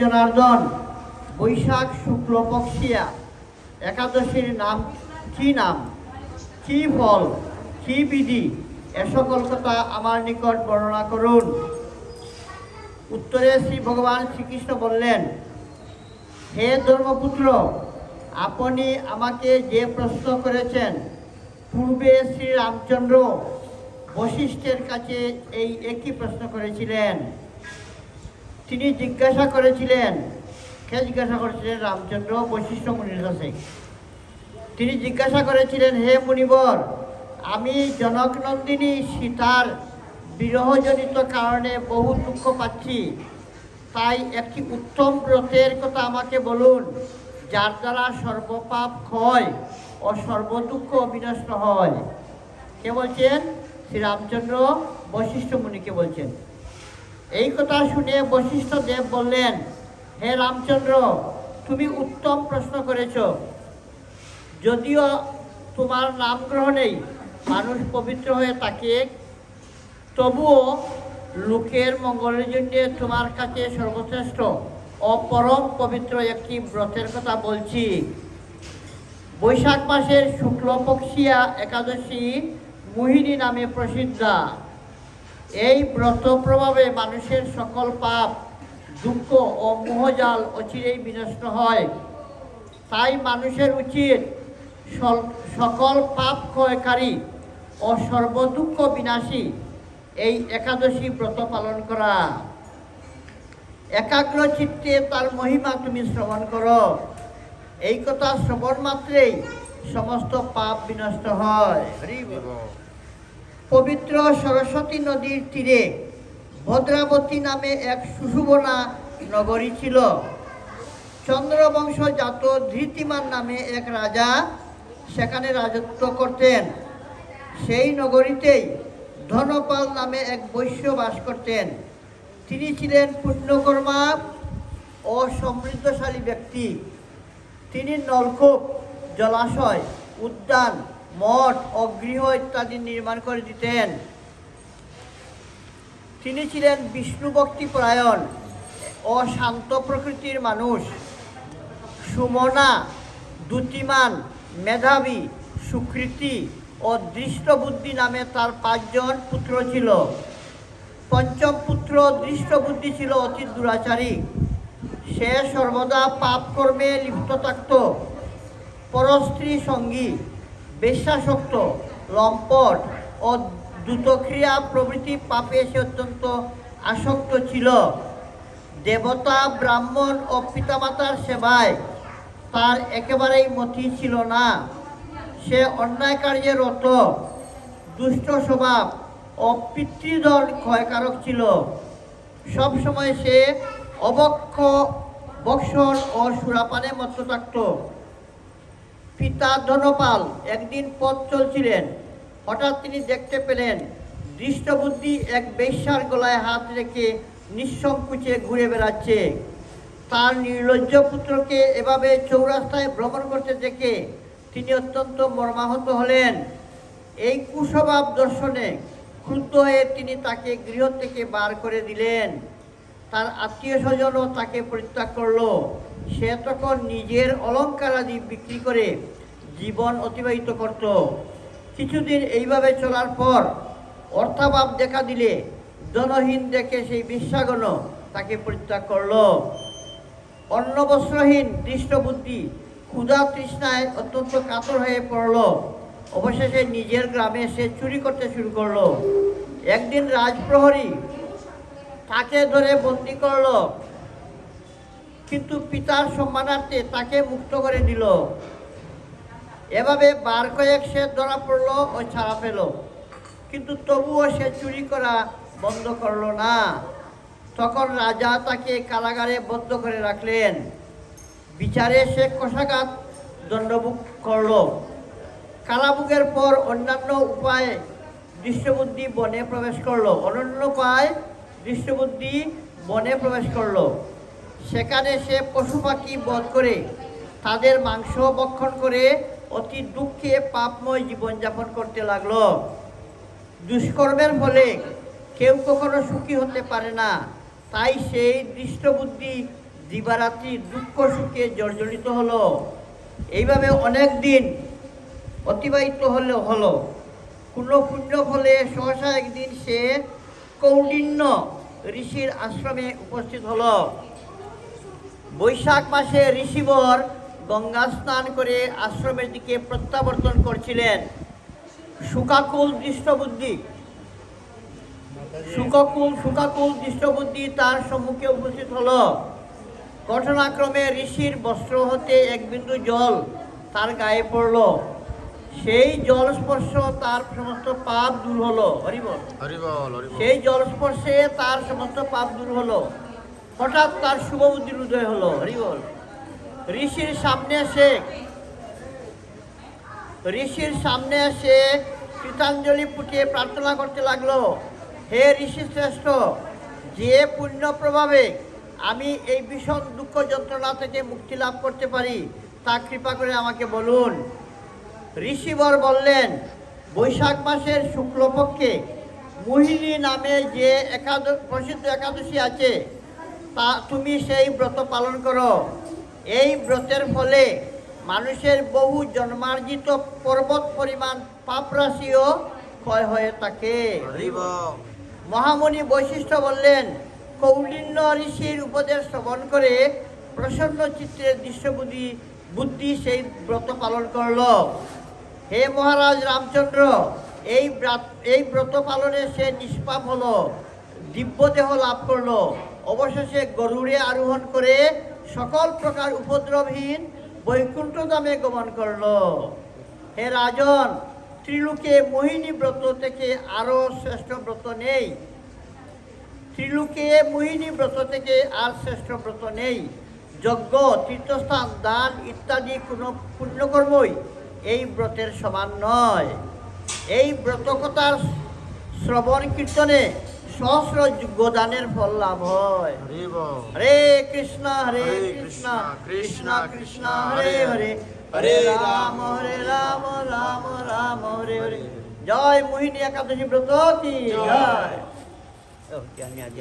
জনার্দন, বৈশাখ শুক্লপক্ষিয়া একাদশীর নাম কি নাম? কি ফল? কি বিধি? এ সকল কথা আমার নিকট বর্ণনা করুন। উত্তরে শ্রী ভগবান শ্রীকৃষ্ণ বললেন, হে ধর্মপুত্র, আপনি আমাকে যে প্রশ্ন করেছেন, পূর্বে শ্রী রামচন্দ্র বশিষ্ঠের কাছে এই একই প্রশ্ন করেছিলেন। তিনি জিজ্ঞাসা করেছিলেন, কে জিজ্ঞাসা করেছিলেন? রামচন্দ্র বৈশিষ্ট্য মুনির কাছে। তিনি জিজ্ঞাসা করেছিলেন, হে মুনিবর, আমি জনকনন্দিনী সীতার বিরহজনিত কারণে বহু দুঃখ পাচ্ছি। তাই একটি উত্তম ব্রতের কথা আমাকে বলুন, যার দ্বারা সর্বপাপ ক্ষয় ও সর্বদুঃখ বিনষ্ট হয়। কে বলছেন? শ্রী রামচন্দ্র বশিষ্ঠ মুনিকে বলছেন। এই কথা শুনে বশিষ্ঠ দেব বললেন, হে রামচন্দ্র, তুমি উত্তম প্রশ্ন করেছ। যদিও তোমার নাম গ্রহণেই মানুষ পবিত্র হয়ে থাকে, তবুও লোকের মঙ্গলের জন্য তোমার কাছে সর্বশ্রেষ্ঠ, অপরম পবিত্র একটি ব্রতের কথা বলছি। বৈশাখ মাসের শুক্লপক্ষিয়া একাদশী মোহিনী নামে প্রসিদ্ধা। এই ব্রত প্রভাবে মানুষের সকল পাপ, দুঃখ ও মোহজাল অচিরেই বিনষ্ট হয়। তাই মানুষের উচিত সকল পাপ ক্ষয়কারী ও সর্বদুঃখ বিনাশী এই একাদশী ব্রত পালন করা। একাগ্র চিত্তে তার মহিমা তুমি শ্রবণ করো। এই কথা শ্রবণ মাত্রেই সমস্ত পাপ বিনষ্ট হয়। পবিত্র সরস্বতী নদীর তীরে ভদ্রাবতী নামে এক সুশুভনা নগরী ছিল। চন্দ্রবংশ জাত ধৃতিমান নামে এক রাজা সেখানে রাজত্ব করতেন। সেই নগরীতেই ধনপাল নামে এক বৈশ্য বাস করতেন। তিনি ছিলেন পুণ্যকর্মা ও সমৃদ্ধশালী ব্যক্তি। তিনি নলকূপ, জলাশয়, উদ্যান মঠ ও গৃহ ইত্যাদি নির্মাণ করে দিতেন। তিনি ছিলেন বিষ্ণু ভক্তি পরায়ণ ও শান্ত প্রকৃতির মানুষ, সুমনা, দ্যুতিমান, মেধাবী, সুকৃতি ও দৃষ্টবুদ্ধি নামে তার পাঁচজন পুত্র ছিল। পঞ্চম পুত্র দৃষ্টবুদ্ধি ছিল অতি দুরাচারী। সে সর্বদা পাপ কর্মে লিপ্ত থাকত। পরস্ত্রী সঙ্গী বেশ্যাসক্ত লম্পট ও দ্রুতক্রিয়া প্রভৃতি পাপে সে অত্যন্ত আসক্ত ছিল। দেবতা, ব্রাহ্মণ ও পিতামাতার সেবায় তার একেবারেই মতি ছিল না। সে অন্যায় কার্যে রত, দুষ্ট স্বভাব ও পিতৃদল ক্ষয়কারক ছিল। সব সময় সে অবক্ষ বক্ষণ ও সুরাপানে মত্ত থাকত। পিতা ধনপাল একদিন পথ চলছিলেন। হঠাৎ তিনি দেখতে পেলেন, দৃষ্টবুদ্ধি এক বেশ্যার গলায় হাত রেখে নিঃসংকোচে ঘুরে বেড়াচ্ছে। তার নির্লজ্জ পুত্রকে এভাবে চৌরাস্তায় ভ্রমণ করতে দেখে তিনি অত্যন্ত মর্মাহত হলেন। এই কুস্বভাব দর্শনে ক্রুদ্ধ হয়ে তিনি তাকে গৃহ থেকে বার করে দিলেন। তার আত্মীয় স্বজনও তাকে পরিত্যাগ করল। সে তখন নিজের অলংকার আদি বিক্রি করে জীবন অতিবাহিত করত। কিছুদিন এইভাবে চলার পর অর্থাভাব দেখা দিলে জনহীন দেখে সেই বিশ্বাগণ তাকে পরিত্যাগ করল। অন্ন বস্ত্রহীন দৃষ্টবুদ্ধি ক্ষুধা তৃষ্ণায় অত্যন্ত কাতর হয়ে পড়ল। অবশেষে নিজের গ্রামে সে চুরি করতে শুরু করল। একদিন রাজপ্রহরী তাকে ধরে বন্দি করল। কিন্তু পিতার সম্মানার্থে তাকে মুক্ত করে দিল। এভাবে বার কয়েক সে ধরা পড়ল ও ছাড়া পেল। কিন্তু তবুও সে চুরি করা বন্ধ করল না। তখন রাজা তাকে কারাগারে বদ্ধ করে রাখলেন। বিচারে সে কষাঘাত দণ্ডভোগ করল। কারাভোগের পর অন্যান্য উপায়ে দৃশ্যবুদ্ধি বনে প্রবেশ করল। অনন্য উপায় দৃশ্যবুদ্ধি বনে প্রবেশ করল। সেখানে সে পশু পাখি বধ করে তাদের মাংস ভক্ষণ করে অতি দুঃখে পাপময় জীবনযাপন করতে লাগল। দুষ্কর্মের ফলে কেউ কখনো সুখী হতে পারে না। তাই সেই দৃষ্টবুদ্ধি দিবারাত্রি দুঃখ সুখে জর্জরিত হলো। এইভাবে অনেক দিন অতিবাহিত হলে হলো। কোনো পুণ্য ফলে সহসা একদিন সে কৌডিন্য ঋষির আশ্রমে উপস্থিত হল। বৈশাখ মাসে ঋষিবর গঙ্গা স্নান করে আশ্রমের দিকে প্রত্যাবর্তন করছিলেন। সুকাকুল দৃষ্টবুদ্ধি। সুকাকুল সুকাকুল দৃষ্টবুদ্ধি তার সম্মুখে উপস্থিত হল। ঘটনাক্রমে ঋষির বস্ত্র হতে এক বিন্দু জল তার গায়ে পড়ল। সেই জল স্পর্শ তার সমস্ত পাপ দূর হলো। হরিবল। হরিবল সেই জল স্পর্শে তার সমস্ত পাপ দূর হলো। হঠাৎ তার শুভ বুদ্ধির উদয় হলো। হরিবল। ঋষির সামনে এসে ঋষির সামনে এসে কৃতাঞ্জলি ফুটিয়ে প্রার্থনা করতে লাগল হে ঋষি শ্রেষ্ঠ যে পুণ্য প্রভাবে আমি এই ভীষণ দুঃখ যন্ত্রণা থেকে মুক্তি লাভ করতে পারি তা কৃপা করে আমাকে বলুন। ঋষিবর বললেন বৈশাখ মাসের শুক্লপক্ষে মোহিনী নামে যে একাদশ প্রসিদ্ধ একাদশী আছে তা তুমি সেই ব্রত পালন করো। এই ব্রতের ফলে মানুষের বহু জন্মার্জিত পর্বত পরিমাণ পাপরাশিও ক্ষয় হয়ে থাকে। মহামণি বৈশিষ্ট্য বললেন কৌলিন্য ঋষির উপদেশ শ্রবণ করে প্রসন্ন চিত্রের দৃশ্যবুদ্ধি বুদ্ধি সেই ব্রত পালন করল। হে মহারাজ রামচন্দ্র, এই এই ব্রত পালনে সে নিষ্পাপ হলো, দিব্যদেহ লাভ করল। অবশেষে গরুড়ে আরোহণ করে সকল প্রকার উপদ্রবহীন বৈকুণ্ঠ ধামে গমন করল। হে রাজন, ত্রিলোকে মোহিনী ব্রত থেকে আরও শ্রেষ্ঠ ব্রত নেই। ত্রিলোকে মোহিনী ব্রত থেকে আর শ্রেষ্ঠ ব্রত নেই। যজ্ঞ, তীর্থস্থান, দান ইত্যাদি কোনো পুণ্যকর্মই এই ব্রতের সমান নয়। এই ব্রতকতার শ্রবণ কীর্তনে সহস্র যোগ্যদানের ফল লাভ হয়। হরে কৃষ্ণ হরে কৃষ্ণ কৃষ্ণ, কৃষ্ণ হরে হরে হরে। রাম হরে রাম রাম রাম হরে হরে। জয় মোহিনী একাদশী ব্রত কি? জয়। জয়। ও, জ্ঞানী আজ।